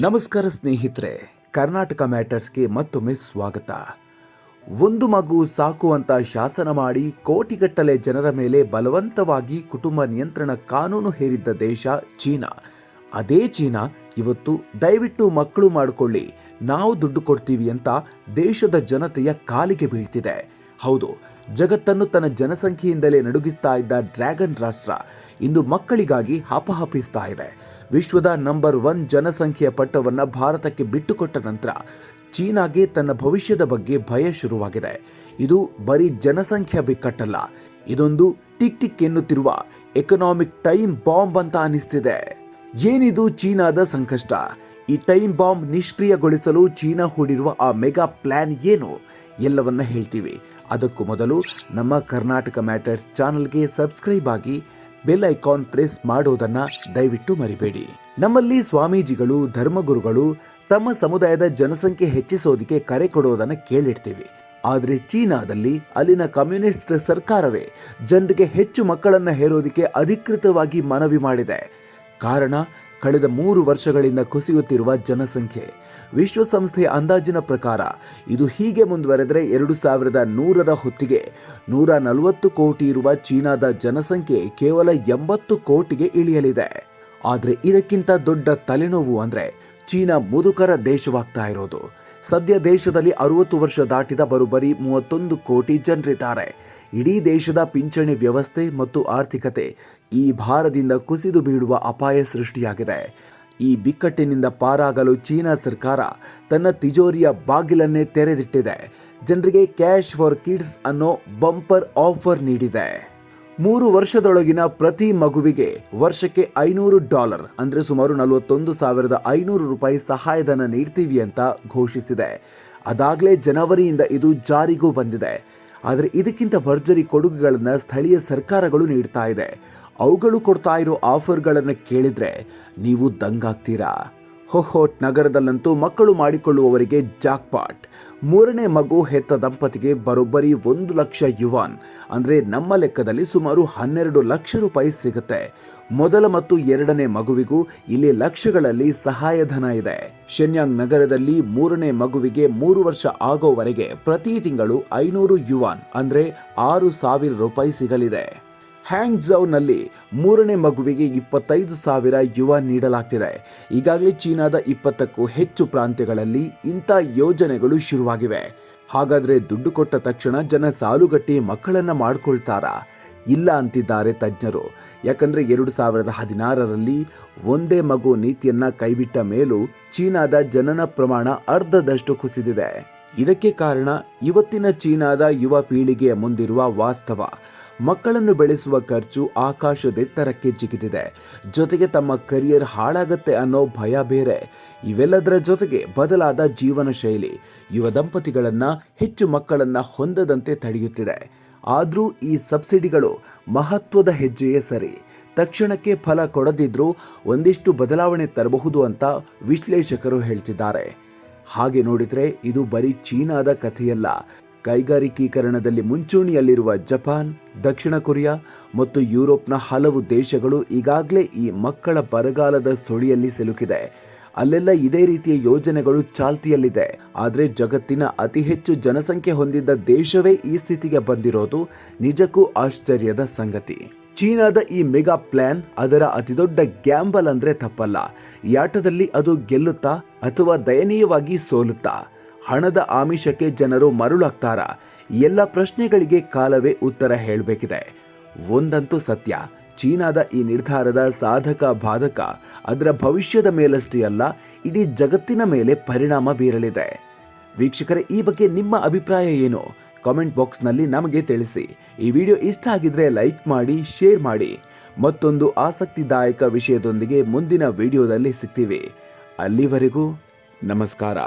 ನಮಸ್ಕಾರ ಸ್ನೇಹಿತರೆ, ಕರ್ನಾಟಕ ಮ್ಯಾಟರ್ಸ್ಗೆ ಮತ್ತೊಮ್ಮೆ ಸ್ವಾಗತ. ಒಂದು ಮಗು ಸಾಕು ಅಂತ ಶಾಸನ ಮಾಡಿ ಕೋಟಿಗಟ್ಟಲೆ ಜನರ ಮೇಲೆ ಬಲವಂತವಾಗಿ ಕುಟುಂಬ ನಿಯಂತ್ರಣ ಕಾನೂನು ಹೇರಿದ್ದ ದೇಶ ಚೀನಾ. ಅದೇ ಚೀನಾ ಇವತ್ತು ದಯವಿಟ್ಟು ಮಕ್ಕಳು ಮಾಡಿಕೊಳ್ಳಿ, ನಾವು ದುಡ್ಡು ಕೊಡ್ತೀವಿ ಅಂತ ದೇಶದ ಜನತೆಯ ಕಾಲಿಗೆ ಬೀಳ್ತಿದೆ. ಹೌದು ಜಗತ್ತನ್ನು ತನ್ನ ಜನಸಂಖ್ಯೆಯಿಂದಲೇ ನಡುಗಿಸ್ತಾ ಇದ್ದ ಡ್ರ್ಯಾಗನ್ ರಾಷ್ಟ್ರ ಇಂದು ಮಕ್ಕಳಿಗಾಗಿ ಹಪಹಪಿಸ್ತಾ ಇದೆ. ವಿಶ್ವದ ನಂಬರ್ ಒನ್ ಜನಸಂಖ್ಯೆಯ ಪಟ್ಟವನ್ನು ಭಾರತಕ್ಕೆ ಬಿಟ್ಟುಕೊಟ್ಟ ನಂತರ ಚೀನಾಗೆ ತನ್ನ ಭವಿಷ್ಯದ ಬಗ್ಗೆ ಭಯ ಶುರುವಾಗಿದೆ. ಇದು ಬರೀ ಜನಸಂಖ್ಯೆ ಬಿಕ್ಕಟ್ಟಲ್ಲ, ಇದೊಂದು ಟಿಕ್ ಟಿಕ್ ಎನ್ನುತ್ತಿರುವ ಎಕನಾಮಿಕ್ ಟೈಮ್ ಬಾಂಬ್ ಅಂತ ಅನಿಸ್ತಿದೆ. ಏನಿದು ಚೀನಾದ ಸಂಕಷ್ಟ? ಈ ಟೈಮ್ ಬಾಂಬ್ ನಿಷ್ಕ್ರಿಯಗೊಳಿಸಲು ಚೀನಾ ಹೂಡಿರುವ ಆ ಮೆಗಾ ಪ್ಲಾನ್ ಏನು? ಎಲ್ಲವನ್ನ ಹೇಳ್ತೀವಿ. ಅದಕ್ಕೂ ಮೊದಲು ನಮ್ಮ ಕರ್ನಾಟಕ ಮ್ಯಾಟರ್ಸ್ ಚಾನಲ್ಗೆ ಸಬ್ಸ್ಕ್ರೈಬ್ ಆಗಿ ಬೆಲ್ ಐಕಾನ್ ಪ್ರೆಸ್ ಮಾಡೋದನ್ನ ದಯವಿಟ್ಟು ಮರಿಬೇಡಿ. ನಮ್ಮಲ್ಲಿ ಸ್ವಾಮೀಜಿಗಳು, ಧರ್ಮಗುರುಗಳು ತಮ್ಮ ಸಮುದಾಯದ ಜನಸಂಖ್ಯೆ ಹೆಚ್ಚಿಸೋದಕ್ಕೆ ಕರೆ ಕೊಡೋದನ್ನ ಕೇಳಿರ್ತೀವಿ. ಆದರೆ ಚೀನಾದಲ್ಲಿ ಅಲ್ಲಿನ ಕಮ್ಯುನಿಸ್ಟ್ ಸರ್ಕಾರವೇ ಜನರಿಗೆ ಹೆಚ್ಚು ಮಕ್ಕಳನ್ನ ಹೇರೋದಕ್ಕೆ ಅಧಿಕೃತವಾಗಿ ಮನವಿ ಮಾಡಿದೆ. ಕಾರಣ ಕಳೆದ ಮೂರು ವರ್ಷಗಳಿಂದ ಕುಸಿಯುತ್ತಿರುವ ಜನಸಂಖ್ಯೆ. ವಿಶ್ವಸಂಸ್ಥೆಯ ಅಂದಾಜಿನ ಪ್ರಕಾರ, ಇದು ಹೀಗೆ ಮುಂದುವರೆದರೆ ಎರಡು ಸಾವಿರದ ನೂರರ ಹೊತ್ತಿಗೆ ನೂರ ನಲವತ್ತು ಕೋಟಿ ಇರುವ ಚೀನಾದ ಜನಸಂಖ್ಯೆ ಕೇವಲ ಎಂಬತ್ತು ಕೋಟಿಗೆ ಇಳಿಯಲಿದೆ. ಆದರೆ ಇದಕ್ಕಿಂತ ದೊಡ್ಡ ತಲೆನೋವು ಅಂದರೆ ಚೀನಾ ಮುದುಕರ ದೇಶವಾಗ್ತಾ ಇರೋದು. ಸದ್ಯ ದೇಶದಲ್ಲಿ ಅರವತ್ತು ವರ್ಷ ದಾಟಿದ ಬರೋಬ್ಬರಿ ಮೂವತ್ತೊಂದು ಕೋಟಿ ಜನರಿದ್ದಾರೆ. ಇಡೀ ದೇಶದ ಪಿಂಚಣಿ ವ್ಯವಸ್ಥೆ ಮತ್ತು ಆರ್ಥಿಕತೆ ಈ ಭಾರದಿಂದ ಕುಸಿದು ಬೀಳುವ ಅಪಾಯ ಸೃಷ್ಟಿಯಾಗಿದೆ. ಈ ಬಿಕ್ಕಟ್ಟಿನಿಂದ ಪಾರಾಗಲು ಚೀನಾ ಸರ್ಕಾರ ತನ್ನ ತಿಜೋರಿಯ ಬಾಗಿಲನ್ನೇ ತೆರೆದಿಟ್ಟಿದೆ. ಜನರಿಗೆ ಕ್ಯಾಶ್ ಫಾರ್ ಕಿಡ್ಸ್ ಅನ್ನೋ ಬಂಪರ್ ಆಫರ್ ನೀಡಿದೆ. ಮೂರು ವರ್ಷದೊಳಗಿನ ಪ್ರತಿ ಮಗುವಿಗೆ ವರ್ಷಕ್ಕೆ ಐನೂರು ಡಾಲರ್ ಅಂದ್ರೆ ಸುಮಾರು ನಲವತ್ತೊಂದು ಸಾವಿರದ ಐನೂರು ರೂಪಾಯಿ ಸಹಾಯಧನ ನೀಡ್ತೀವಿ ಅಂತ ಘೋಷಿಸಿದೆ. ಅದಾಗಲೇ ಜನವರಿಯಿಂದ ಇದು ಜಾರಿಗೂ ಬಂದಿದೆ. ಆದರೆ ಇದಕ್ಕಿಂತ ಭರ್ಜರಿ ಕೊಡುಗೆಗಳನ್ನು ಸ್ಥಳೀಯ ಸರ್ಕಾರಗಳು ನೀಡ್ತಾ ಇದೆ. ಅವುಗಳು ಕೊಡ್ತಾ ಇರೋ ಆಫರ್ಗಳನ್ನು ಕೇಳಿದ್ರೆ ನೀವು ದಂಗಾಗ್ತೀರಾ? ಹೊಹೋಟ್ ನಗರದಲ್ಲಂತೂ ಮಕ್ಕಳು ಮಾಡಿಕೊಳ್ಳುವವರಿಗೆ ಜಾಕ್ಪಾಟ್. ಮೂರನೇ ಮಗು ಹೆತ್ತ ದಂಪತಿಗೆ ಬರೋಬ್ಬರಿ ಒಂದು ಲಕ್ಷ ಯುವಾನ್. ಅಂದರೆ ನಮ್ಮ ಲೆಕ್ಕದಲ್ಲಿ ಸುಮಾರು ಹನ್ನೆರಡು ಲಕ್ಷ ರೂಪಾಯಿ ಸಿಗುತ್ತೆ. ಮೊದಲ ಮತ್ತು ಎರಡನೇ ಮಗುವಿಗೂ ಇಲ್ಲಿ ಲಕ್ಷಗಳಲ್ಲಿ ಸಹಾಯಧನ ಇದೆ. ಶೆನ್ಯಾಂಗ್ ನಗರದಲ್ಲಿ ಮೂರನೇ ಮಗುವಿಗೆ ಮೂರು ವರ್ಷ ಆಗೋವರೆಗೆ ಪ್ರತಿ ತಿಂಗಳು ಐನೂರು ಯುವಾನ್, ಅಂದರೆ ಆರು ಸಾವಿರ ರೂಪಾಯಿ ಸಿಗಲಿದೆ. ಹ್ಯಾಂಗ್ಝೌನಲ್ಲಿ ಮೂರನೇ ಮಗುವಿಗೆ ಇಪ್ಪತ್ತೈದು ಸಾವಿರ ಯುವ ನೀಡಲಾಗ್ತಿದೆ. ಈಗಾಗಲೇ ಚೀನಾದ ಇಪ್ಪತ್ತಕ್ಕೂ ಹೆಚ್ಚು ಪ್ರಾಂತ್ಯಗಳಲ್ಲಿ ಇಂಥ ಯೋಜನೆಗಳು ಶುರುವಾಗಿವೆ. ಹಾಗಾದರೆ ದುಡ್ಡು ಕೊಟ್ಟ ತಕ್ಷಣ ಜನ ಸಾಲುಗಟ್ಟಿ ಮಕ್ಕಳನ್ನು ಮಾಡ್ಕೊಳ್ತಾರಾ? ಇಲ್ಲ ಅಂತಿದ್ದಾರೆ ತಜ್ಞರು. ಯಾಕಂದರೆ ಎರಡು ಸಾವಿರದ ಹದಿನಾರರಲ್ಲಿ ಒಂದೇ ಮಗು ನೀತಿಯನ್ನು ಕೈಬಿಟ್ಟ ಮೇಲೂ ಚೀನಾದ ಜನನ ಪ್ರಮಾಣ ಅರ್ಧದಷ್ಟು ಕುಸಿದಿದೆ. ಇದಕ್ಕೆ ಕಾರಣ ಇವತ್ತಿನ ಚೀನಾದ ಯುವ ಪೀಳಿಗೆಯ ಮುಂದಿರುವ ವಾಸ್ತವ. ಮಕ್ಕಳನ್ನು ಬೆಳೆಸುವ ಖರ್ಚು ಆಕಾಶದೆತ್ತರಕ್ಕೆ ಜಿಗಿದಿದೆ. ಜೊತೆಗೆ ತಮ್ಮ ಕರಿಯರ್ ಹಾಳಾಗತ್ತೆ ಅನ್ನೋ ಭಯ ಬೇರೆ. ಇವೆಲ್ಲದರ ಜೊತೆಗೆ ಬದಲಾದ ಜೀವನ ಶೈಲಿ. ಯುವ ದಂಪತಿಗಳನ್ನ ಹೆಚ್ಚು ಮಕ್ಕಳನ್ನ ಹೊಂದದಂತೆ ತಡೆಯುತ್ತಿದೆ. ಆದರೂ ಈ ಸಬ್ಸಿಡಿಗಳು ಮಹತ್ವದ ಹೆಜ್ಜೆಯೇ ಸರಿ. ತಕ್ಷಣಕ್ಕೆ ಫಲ ಕೊಡದಿದ್ರೂ ಒಂದಿಷ್ಟು ಬದಲಾವಣೆ ತರಬಹುದು ಅಂತ ವಿಶ್ಲೇಷಕರು ಹೇಳ್ತಿದ್ದಾರೆ. ಹಾಗೆ ನೋಡಿದ್ರೆ ಇದು ಬರೀ ಚೀನಾದ ಕಥೆಯಲ್ಲ. ಕೈಗಾರಿಕೀಕರಣದಲ್ಲಿ ಮುಂಚೂಣಿಯಲ್ಲಿರುವ ಜಪಾನ್, ದಕ್ಷಿಣ ಕೊರಿಯಾ ಮತ್ತು ಯುರೋಪ್ನ ಹಲವು ದೇಶಗಳು ಈಗಾಗಲೇ ಈ ಮಕ್ಕಳ ಬರಗಾಲದ ಸುಳಿಯಲ್ಲಿ ಸಿಲುಕಿದೆ. ಅಲ್ಲೆಲ್ಲ ಇದೇ ರೀತಿಯ ಯೋಜನೆಗಳು ಚಾಲ್ತಿಯಲ್ಲಿದೆ. ಆದರೆ ಜಗತ್ತಿನ ಅತಿ ಹೆಚ್ಚು ಜನಸಂಖ್ಯೆ ಹೊಂದಿದ್ದ ದೇಶವೇ ಈ ಸ್ಥಿತಿಗೆ ಬಂದಿರೋದು ನಿಜಕ್ಕೂ ಆಶ್ಚರ್ಯದ ಸಂಗತಿ. ಚೀನಾದ ಈ ಮೆಗಾ ಪ್ಲಾನ್ ಅದರ ಅತಿದೊಡ್ಡ ಗ್ಯಾಂಬಲ್ ಅಂದ್ರೆ ತಪ್ಪಲ್ಲ. ಈ ಆಟದಲ್ಲಿ ಅದು ಗೆಲ್ಲುತ್ತಾ ಅಥವಾ ದಯನೀಯವಾಗಿ ಸೋಲುತ್ತಾ? ಹಣದ ಆಮಿಷಕ್ಕೆ ಜನರು ಮರುಳಾಗ್ತಾರ? ಎಲ್ಲ ಪ್ರಶ್ನೆಗಳಿಗೆ ಕಾಲವೇ ಉತ್ತರ ಹೇಳಬೇಕಿದೆ. ಒಂದಂತೂ ಸತ್ಯ, ಚೀನಾದ ಈ ನಿರ್ಧಾರದ ಸಾಧಕ ಬಾಧಕ ಅದರ ಭವಿಷ್ಯದ ಮೇಲಷ್ಟೇ ಅಲ್ಲ, ಇಡೀ ಜಗತ್ತಿನ ಮೇಲೆ ಪರಿಣಾಮ ಬೀರಲಿದೆ. ವೀಕ್ಷಕರೇ, ಈ ಬಗ್ಗೆ ನಿಮ್ಮ ಅಭಿಪ್ರಾಯ ಏನು? ಕಾಮೆಂಟ್ ಬಾಕ್ಸ್ನಲ್ಲಿ ನಮಗೆ ತಿಳಿಸಿ. ಈ ವಿಡಿಯೋ ಇಷ್ಟ ಆಗಿದ್ರೆ ಲೈಕ್ ಮಾಡಿ, ಶೇರ್ ಮಾಡಿ. ಮತ್ತೊಂದು ಆಸಕ್ತಿದಾಯಕ ವಿಷಯದೊಂದಿಗೆ ಮುಂದಿನ ವಿಡಿಯೋದಲ್ಲಿ ಸಿಗ್ತೀವಿ. ಅಲ್ಲಿವರೆಗೂ ನಮಸ್ಕಾರ.